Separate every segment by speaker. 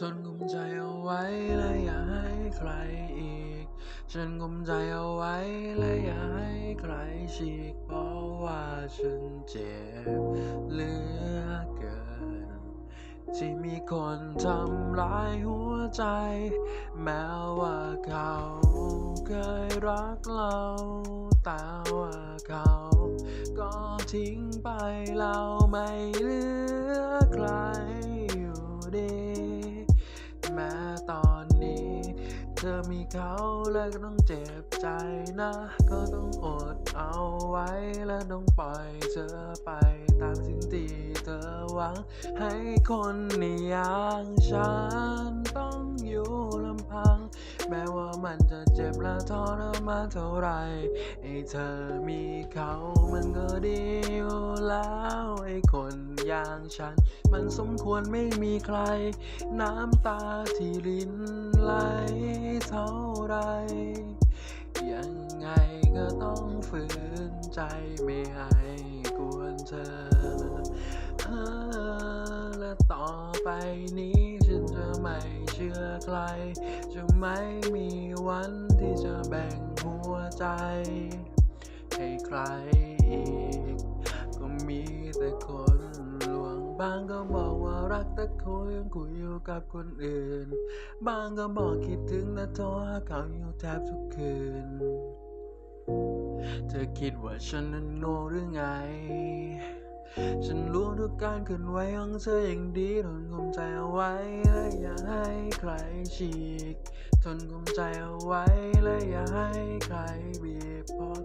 Speaker 1: ฉันกุมใจเอาไว้และอย่าให้ใครอีก ฉันกุมใจเอาไว้และอย่าให้ใครฉีก เพราะว่าฉันเจ็บเหลือเกิน ที่มีคนทำร้ายหัวใจ แม้ว่าเขาเคยรักเราแต่ว่าเขาก็ทิ้งไปเราไม่เหลือใครอยู่ดี ธอมีเขาแล้วก็ต้องเจ็บใจนะ ก็ต้องอดเอาไว้และต้องปล่อยเธอไปตามสิ่งที่เธอหวัง ให้คนนี้อย่างฉันต้องอยู่ลำพัง แม้ว่ามันจะเจ็บและทรมานเท่าไหรไอ้เธอมีเขามันก็ดี อย่างฉัน มันสมควรไม่มีใคร น้ำตาที่รินไหลเท่าไร ยังไงก็ต้องฝืนใจไม่ให้กวนเธอและต่อไปนี้ฉันจะไม่เชื่อใคร จะไม่มีวันที่จะแบ่งหัวใจ ให้ใครอีก ก็มีแต่คน บางก็บอกว่ารักแต่เขายังคุยอยู่กับคนอื่น บางก็บอกคิดถึงและโทรหาเขาอยู่แทบทุกคืน เธอคิดว่าฉันนั้นโง่หรือไง ฉันรู้ทุกการเคลื่อนไหวของเธออย่างดีทนกลมใจเอาไว้และอย่าให้ใครฉีก ทนกลมใจเอาไว้และอย่าให้ใครบีบเพราะ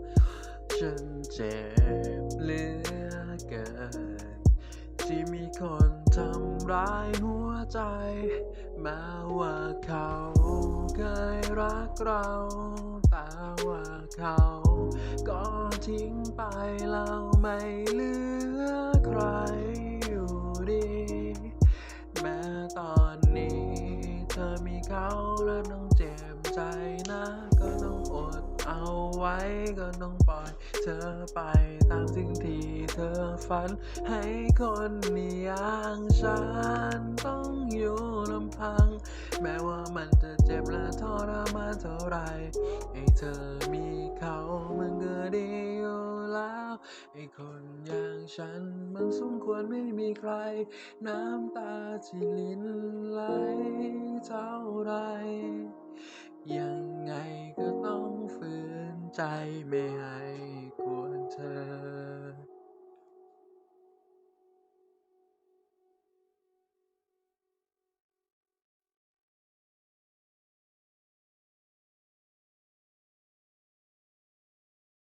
Speaker 1: ฉันเจ็บเลือำร้ายหัวใจ แม้ว่าเขาเคยรักเรา แต่ว่าเขาก็ทิ้งไปเราไม่เหลือใครอยู่ดี แม้ตอนนี้ เธอมีเขาแล้วต้องเจ็บใจนะก็ต้อง ไว้ก็ต้องปล่อย เธอไปตามสิ่งที่เธอฝัน ให้คนนี้อย่างฉันต้องอยู่ลำพัง แม้ว่ามันจะเจ็บและทรมานเท่าไรให้เธอมีเขามันก็ดีอยู่แล้วไอ้คนอย่างฉันมันสมควรไม่มีใคร น้ำตาที่ลิ้นไหลเท่าไรยัง ไงก็